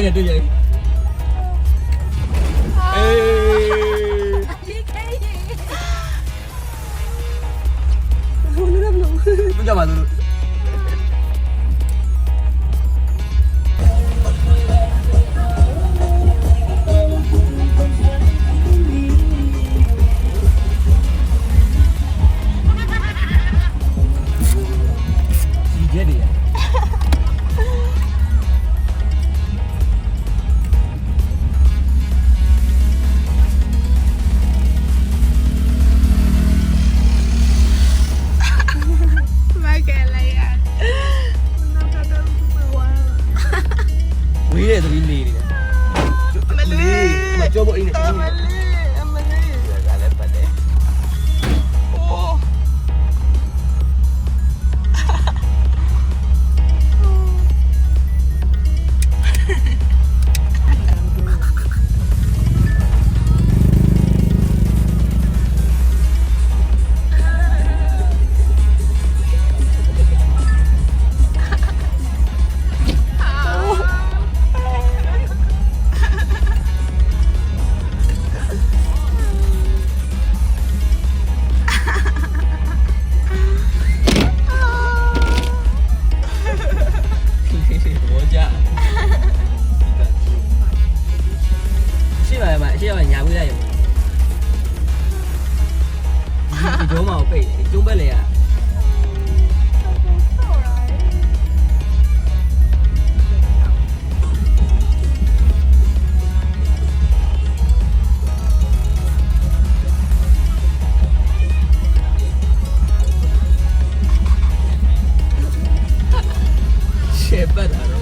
င်းနဲ့တွေ့ကြရင်အေးဒီခေကြီး ဘုန်းတော်မလို့ မကြပါဘူးလို့ cuba ini. Tak. jump balik ya. Shit, but I don't know.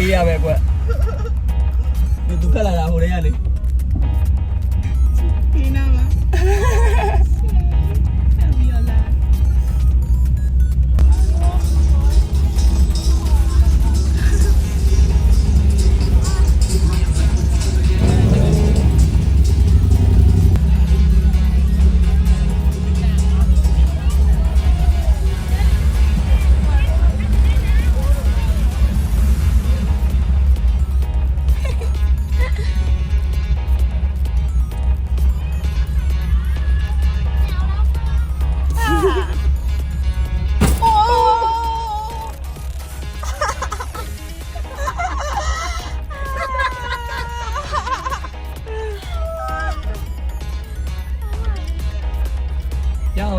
ပေးရပဲကွ။ဒီသူကလာတာဟိုတည်းကလေ။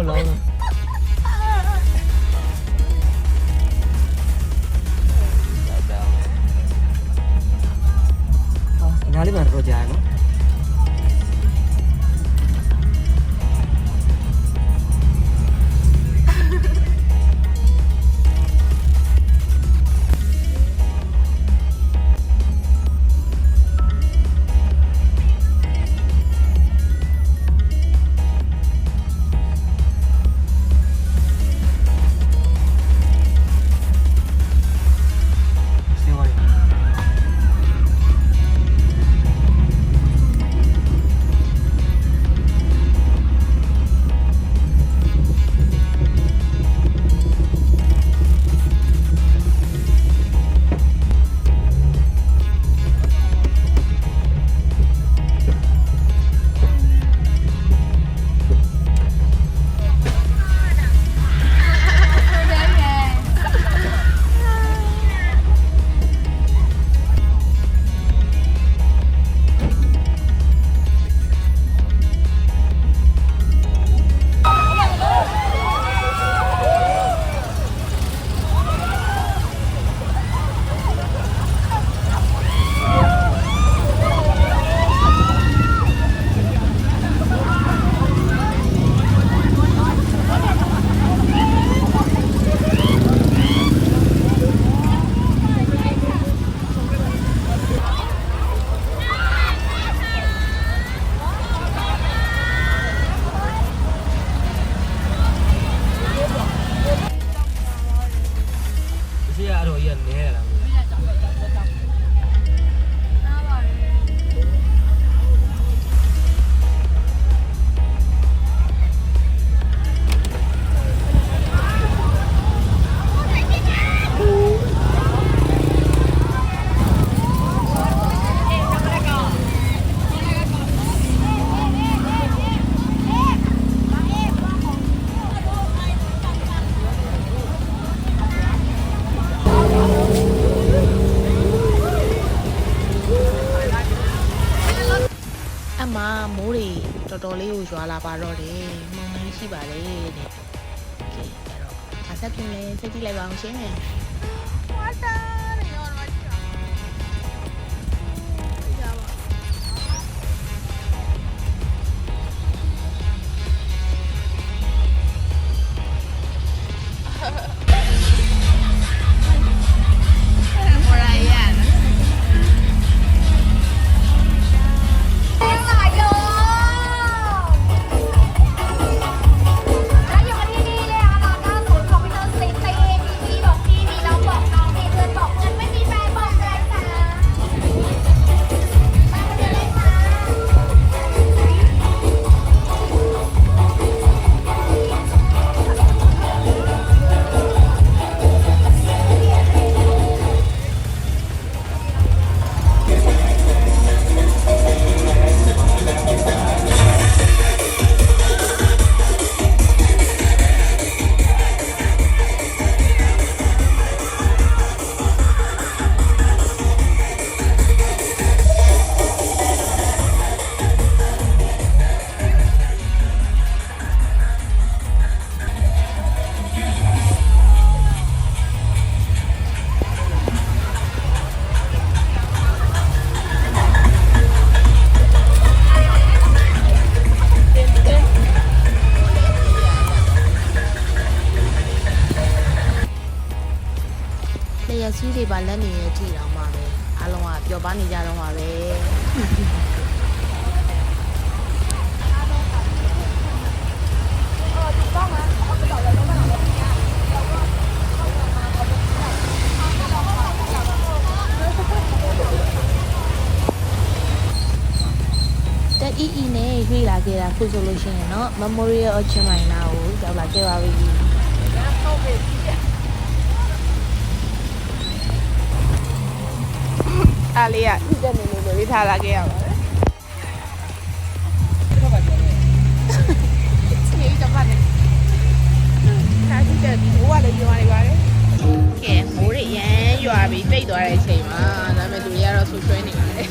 올라오는. မိုးတွေတော်တော်လေးကိုရွာလာပါတော့တယ်မုန်တိုင်းရှိပါလေတဲ့ကဲအဲ့တော့အဆက်ပြင်လဲစိတ်ကြည့်လိုက်ပါအောင်ရှင်来 လက်နေရကြည့်တော့မှာပဲအားလုံးကပျော်ပါနေကြတော့မှာပဲတက်အီအီနဲ့ရွေးလာခဲ့တာခုဆိုလို့ရှိရင်တော့ Memorial of Chiang Mai နာကိုရောက်လာခဲ့ပါပြီ။ဟုတ်ပြီ အားလေးကထိတဲ့နေနေလို့လေးထားလာခဲ့ရပါတယ်ဒီကမှလည်းခါကြည့်တဲ့ဘိုးကလည်းပြောနေပါတယ်ကဲမိုးတွေရမ်းရွာပြီးတိတ်သွားတဲ့အချိန်မှာဒါပေမဲ့လူတွေကတော့ဆူဆွဲနေပါတယ်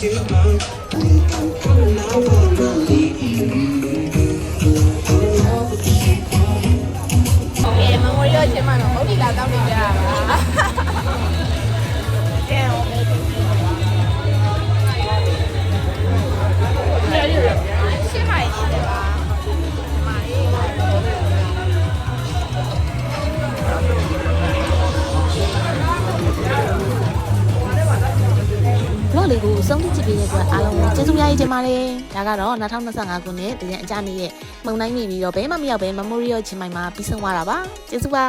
too much. င်ပါတယ်ဒါကတော့2025ခုနှစ်တကြံအကြနေရဲ့မုံတိုင်းနေပြီးတော့ဘဲမှမရောက်ပဲ Memorial ချင်းမိုင်မှာပြီးဆုံးသွားတာပါကျေးဇူးပါ